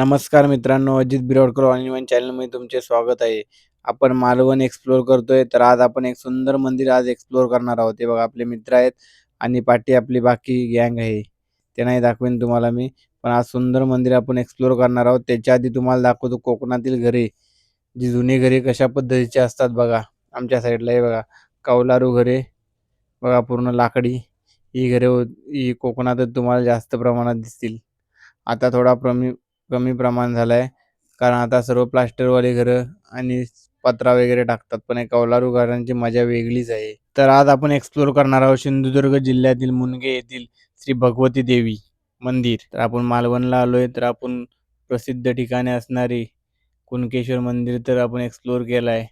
नमस्कार मित्रांनो Ajit बिरोडकर on one चॅनलमध्ये तुमचे स्वागत आहे. आपण मालवण एक्सप्लोर करतोय तर आज आपण एक सुंदर मंदिर आज एक्सप्लोर करणार आहोत. ते बघा आपले मित्र आहेत आणि पाठी आपली बाकी गँग आहे. ते नाही दाखवेन तुम्हाला मी पण आज सुंदर मंदिर आपण एक्सप्लोर करणार आहोत. त्याच्या आधी तुम्हाला दाखवतो कोकणातील घरे. जी जुनी घरे कशा पद्धतीची असतात बघा आमच्या साईडला हे बघा कौलारू घरे बघा पूर्ण लाकडी. ही घरे ही कोकणातच तुम्हाला जास्त प्रमाणात दिसतील. आता थोडा प्रमी कमी प्रमाण झालं आहे कारण आता सर्व प्लास्टरवाले घरं आणि पत्रा वगैरे टाकतात पण एक कौलारू घरांची मजा वेगळीच आहे. तर आज आपण एक्सप्लोर करणार आहोत सिंधुदुर्ग जिल्ह्यातील मुनगे येथील श्री भगवती देवी मंदिर. तर आपण मालवणला आलोय तर आपण प्रसिद्ध ठिकाणी असणारी कुणकेश्वर मंदिर तर आपण एक्सप्लोर केलं आहे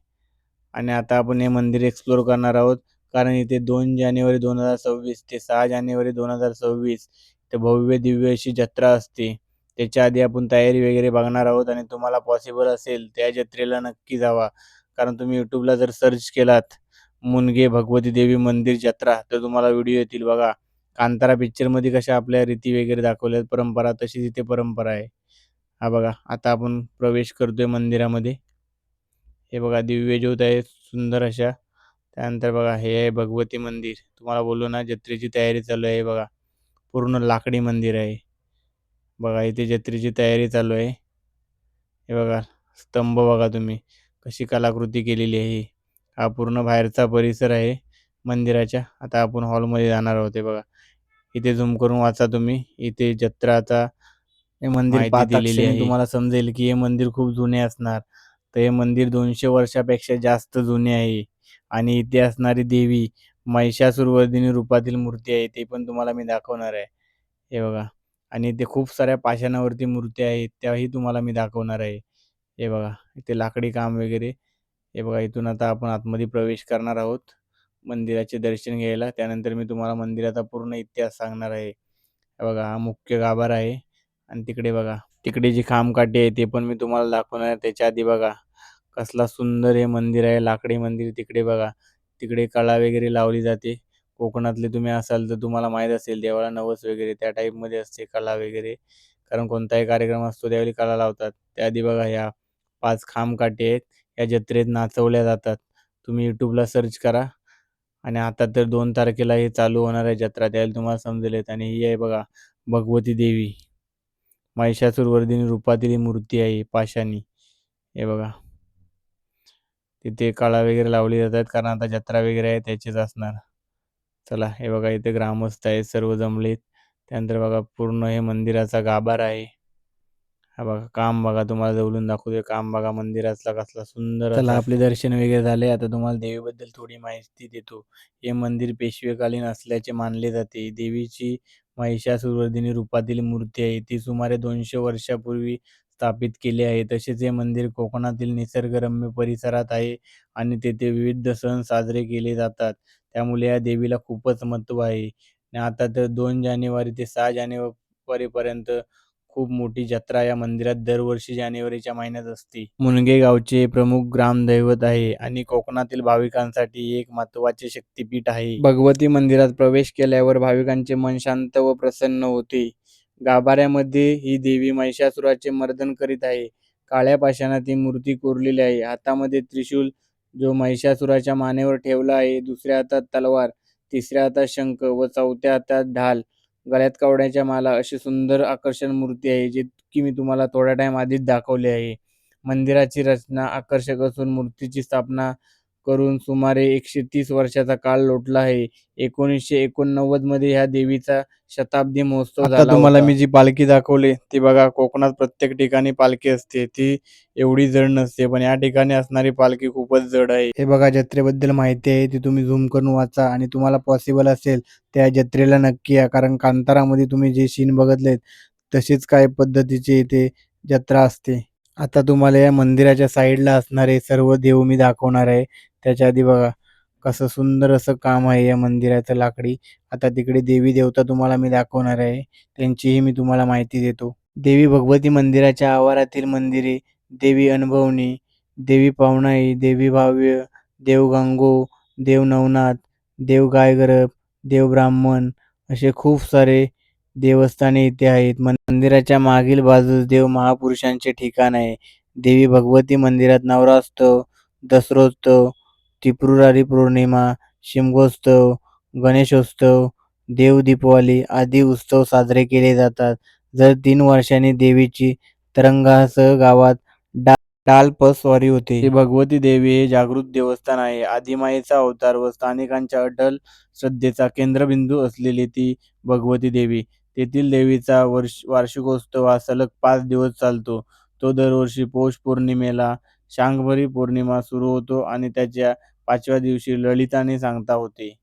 आणि आता आपण हे मंदिर एक्सप्लोर करणार आहोत कारण इथे दोन जानेवारी दोन हजार सव्वीस ते सहा जानेवारी दोन हजार सव्वीस ते भव्य दिव्य अशी जत्रा असते. त्याच्या आधी आपण तयारी वगैरे बघणार आहोत आणि तुम्हाला पॉसिबल असेल त्या जत्रेला नक्की जावा. कारण तुम्ही यूट्यूबला जर सर्च केलात मुनगे भगवती देवी मंदिर जत्रा तर तुम्हाला व्हिडिओ येतील बघा. कांतारा पिक्चरमध्ये कशा आपल्या रीती वगैरे दाखवल्यात परंपरा तशी तिथे परंपरा आहे. हा बघा आता आपण प्रवेश करतोय मंदिरामध्ये. हे बघा दिव्य ज्योत आहे सुंदर अशा. त्यानंतर बघा हे आहे भगवती मंदिर. तुम्हाला बोललो ना जत्रेची तयारी चालू आहे बघा. पूर्ण लाकडी मंदिर आहे. बघा इथे जत्रेची तयारी चालू आहे. हे बघा स्तंभ बघा तुम्ही. कशी कलाकृती केलेली आहे हा. पूर्ण बाहेरचा परिसर आहे मंदिराच्या. आता आपण हॉलमध्ये जाणार आहोत बघा. इथे झूम करून वाचा तुम्ही. इथे जत्राचा हे मंदिर दिलेली आहे. तुम्हाला समजेल की हे मंदिर खूप जुने असणार. तर हे मंदिर दोनशे वर्षापेक्षा जास्त जुने आहे. आणि इथे असणारी देवी महिषासुरवर्धिनी रूपातील मूर्ती आहे ते पण तुम्हाला मी दाखवणार आहे. हे बघा. आणि इथे खूप साऱ्या पाषाणावरती मूर्त्या आहेत त्याही तुम्हाला मी दाखवणार आहे. हे बघा इथे लाकडी काम वगैरे. हे बघा इथून आता आपण आतमध्ये प्रवेश करणार आहोत मंदिराचे दर्शन घ्यायला. त्यानंतर मी तुम्हाला मंदिराचा पूर्ण इतिहास सांगणार आहे. हे बघा हा मुख्य गाभार आहे. आणि तिकडे बघा तिकडे जी खामकाठी आहे ते पण मी तुम्हाला दाखवणार आहे. त्याच्या आधी बघा कसला सुंदर हे मंदिर आहे लाकडी मंदिर तिकडे बघा. तिकडे कळा वगैरे लावली जाते. कोकणातले तुम्ही असाल तर तुम्हाला माहीत असेल देवाला नवस वगैरे त्या टाईपमध्ये असते कला वगैरे. कारण कोणताही कार्यक्रम असतो त्यावेळी कला लावतात. त्याआधी बघा ह्या पाच खामकाठी आहेत या जत्रेत नाचवल्या जातात. तुम्ही यूट्यूबला सर्च करा. आणि आता तर दोन तारखेला हे चालू होणार आहे जत्रा त्यावेळी तुम्हाला समजेल आणि ही आहे बघा भगवती देवी. महिषासुरवर्धिनी रूपातील मूर्ती आहे पाशानी हे बघा. तिथे काळा वगैरे लावली जातात कारण आता जत्रा वगैरे आहे त्याचेच असणार. चला हे बघा इथे ग्रामस्थ आहेत सर्व जमलेत. त्यानंतर बघा पूर्ण हे मंदिराचा गाभार आहे. हा बघा काम बघा तुम्हाला जवळून दाखवतोय. काम बघा मंदिरातला कसला सुंदर चला आपले दर्शन वगैरे झाले. आता तुम्हाला देवीबद्दल थोडी माहिती देतो. हे मंदिर पेशवेकालीन असल्याचे मानले जाते. देवीची महिषासुरवर्धिनी रूपातील मूर्ती आहे. ती सुमारे दोनशे वर्षापूर्वी स्थापित केली आहे. तसेच हे मंदिर कोकणातील निसर्गरम्य परिसरात आहे आणि तेथे विविध सण साजरे केले जातात. त्यामुळे या देवीला खूपच महत्त्व आहे. आणि आता तर दोन जानेवारी ते सहा जानेवारीपर्यंत खूप मोठी जत्रा या मंदिरात दरवर्षी जानेवारीच्या महिन्यात असते. मुनगे गावचे प्रमुख ग्रामदैवत आहे आणि कोकणातील भाविकांसाठी एक महत्त्वाचे शक्तीपीठ आहे. भगवती मंदिरात प्रवेश केल्यावर भाविकांचे मन शांत व प्रसन्न होते. गाभाऱ्यामध्ये ही देवी महिषासुराचे मर्दन करीत आहे. काळ्या पाषाणात ही मूर्ती कोरलेली आहे. हातामध्ये त्रिशूल जो महिषासुराच्या मानेवर ठेवला आहे दुसऱ्या हातात तलवार तिसऱ्या हातात शंख व चौथ्या हातात ढाल. गळ्यात कवड्याच्या माला अशी सुंदर आकर्षण मूर्ती आहे जी की मी तुम्हाला थोड्या टाइम आधीच दाखवली आहे. मंदिराची रचना आकर्षक असून मूर्तीची स्थापना करून सुमारे एकशे तीस वर्षाचा काळ लोटला आहे. एकोणीसशे एकोणनव्वदमध्ये ह्या देवीचा शताब्दी महोत्सव झाला तुम्हाला मी जी पालखी दाखवली ती बघा कोकणात प्रत्येक ठिकाणी पालखी असते. ती एवढी जड नसते पण या ठिकाणी असणारी पालखी खूपच जड आहे. हे बघा जत्रेबद्दल माहिती आहे ती तुम्ही झूम करून वाचा. आणि तुम्हाला पॉसिबल असेल त्या जत्रेला नक्की या. कारण कांतारामध्ये तुम्ही जे सीन बघितलेत तशीच काय पद्धतीची इथे जत्रा असते. आता तुम्हाला या मंदिराच्या साईडला असणारे सर्व देव मी दाखवणार आहे. त्याच्या आधी बघा कसं सुंदर असं काम आहे या मंदिराचं लाकडी. आता तिकडे देवी देवता तुम्हाला मी दाखवणार आहे. त्यांचीही मी तुम्हाला माहिती देतो. देवी भगवती मंदिराच्या आवारातील मंदिरे देवी अनुभवनी देवी पाहुणाई देवी भाव्य देव गंगो देव नवनाथ देव गायगरब देव ब्राह्मण असे खूप सारे देवस्थाने इथे आहेत. मंदिराच्या मागील बाजूस देव महापुरुषांचे ठिकाण आहे. देवी भगवती मंदिरात नवरात्रोत्सव दसरोत्सव त्रिपुरारी पौर्णिमा शिमगोत्सव गणेशोत्सव देवदीपावली आदी उत्सव साजरे केले जातात. जर तीन वर्षांनी देवीची तरंगासह गावात डा डालपस्वारी होते. भगवती देवी हे जागृत देवस्थान आहे. आदिमाईचा अवतार व स्थानिकांच्या अटल श्रद्धेचा केंद्रबिंदू असलेली ती भगवती देवी. तेथील देवीचा वर्ष वार्षिकोत्सव हा सलग पाच दिवस चालतो. तो दरवर्षी पौष पौर्णिमेला शांगभरी पौर्णिमा सुरू होतो आणि त्याच्या पाचव्या दिवशी ललिताने सांगता होते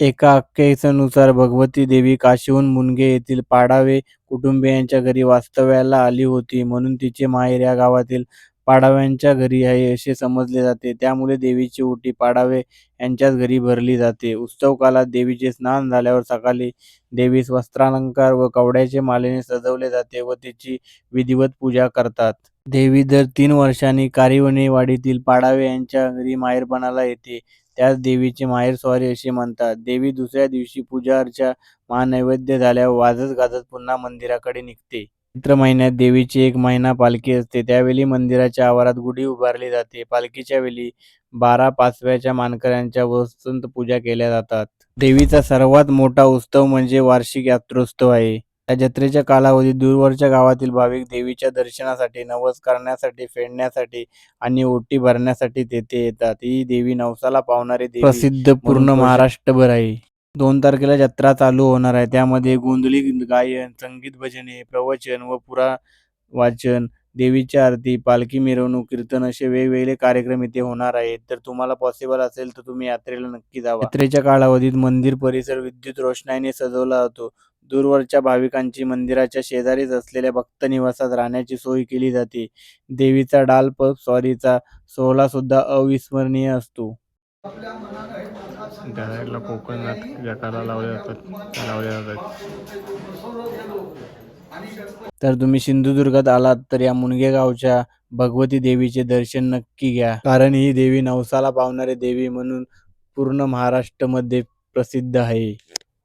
एका आख्यायिकेनुसार भगवती देवी काशीहून मुनगे येथील पाडावे कुटुंबियांच्या घरी वास्तव्याला आली होती म्हणून तिचे माहेर या गावातील पाडाव्यांच्या घरी आहे असे समजले जाते. त्यामुळे देवीची ओटी पाडावे यांच्याच घरी भरली जाते. उत्सव काळात देवीचे स्नान झाल्यावर सकाळी देवीस वस्त्रालंकार व कवड्याचे मालेने सजवले जाते व तिची विधिवत पूजा करतात. देवी दर तीन वर्षांनी कारिवणेवाडीतील पाडावे यांच्या घरी माहेरपणाला येते. त्यास माहेर माहेरस्वारी असे म्हणतात. देवी दुसऱ्या दिवशी पूजा अर्चा महानैवेद्य झाल्यावर वाजत गाजत पुन्हा मंदिराकडे निघते. चैत्र महिन्यात देवीची एक महिना पालखी असते. त्यावेळी मंदिराच्या आवारात गुढी उभारली जाते. पालखीच्या वेळी बारा पाचव्याच्या मानकऱ्यांच्या वसंत पूजा केल्या जातात. देवीचा सर्वात मोठा उत्सव म्हणजे वार्षिक यात्रोत्सव आहे. या जत्रेच्या कालावधीत दूरवरच्या गावातील भाविक देवीच्या दर्शनासाठी नवस करण्यासाठी फेडण्यासाठी आणि ओटी भरण्यासाठी तेथे येतात. ही देवी नवसाला पावणारी देवी प्रसिद्ध पूर्ण महाराष्ट्रभर आहे. दोन तारखेला जत्रा चालू होणार आहे. त्यामध्ये गोंधळी गायन संगीत भजने प्रवचन व पुरा वाचन देवीची आरती पालखी मिरवणूक कीर्तन असे वेगवेगळे कार्यक्रम इथे होणार आहेत. तर तुम्हाला पॉसिबल असेल तर तुम्ही यात्रेला नक्की जावा. यात्रेच्या कालावधीत मंदिर परिसर विद्युत रोषणाईने सजवला जातो. दूरवरच्या भाविकांची मंदिराच्या शेजारीच असलेल्या भक्त निवासात राहण्याची सोय केली जाते. देवीचा डाल पब स्वारीचा सोहळा सुद्धा अविस्मरणीय असतो. त्या साईडला कोकणात जटाला लावले जातात लावले जातात. तर तुम्ही सिंधुदुर्गात आलात तर या मुनगे गावच्या भगवती देवीचे दर्शन नक्की घ्या. कारण ही देवी नवसाला पावणारी देवी म्हणून पूर्ण महाराष्ट्रामध्ये प्रसिद्ध आहे.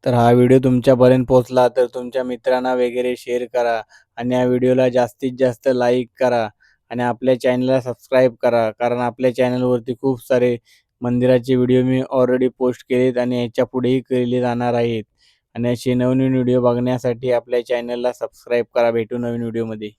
तर हा व्हिडिओ तुमच्यापर्यंत पोहोचला तर तुमच्या मित्रांना वगैरे शेअर करा आणि या व्हिडिओला जास्तीत जास्त लाईक करा आणि आपल्या चॅनलला सबस्क्राईब करा. कारण आपल्या चॅनलवरती खूप सारे मंदिराचे व्हिडिओ मी ऑलरेडी पोस्ट केलेत आणि याच्या पुढेही केले जाणार आहेत. आणि असे नवनवीन व्हिडिओ बघण्यासाठी आपल्या चॅनलला सबस्क्राईब करा. भेटू नवीन व्हिडिओमध्ये.